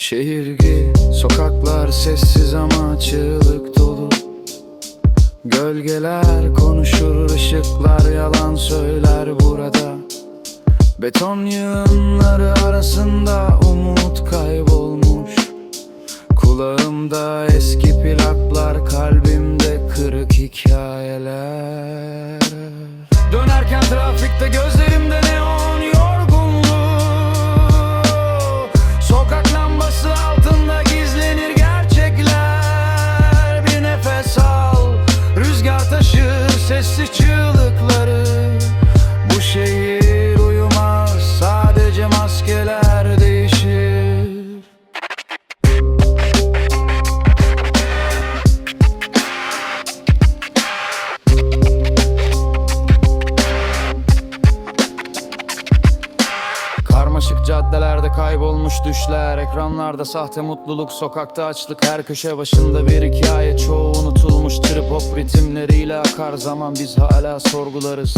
Şehirgi sokaklar sessiz ama çığlık dolu. Gölgeler konuşur ışıklar yalan söyler burada. Beton yığınları arasında umut kaybolmuş. Kulağımda eski plaklar kalbimde kırık hikayeler. Dönerken trafikte gözlerimde neon sessiz çığlıkları Bu şehir uyumaz Sadece maskeler değişir. Karmaşık caddelerde kaybolmuş düşler Ekranlarda sahte mutluluk Sokakta açlık her köşe başında bir hikaye Çoğu akar zaman Biz hala sorgularız.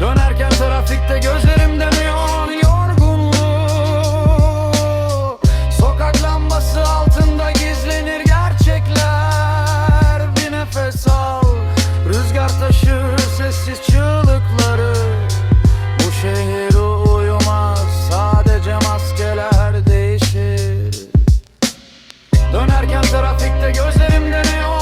Dönerken trafikte gözlerimde Dönerken trafikte gözlerimde neon yorgunluğu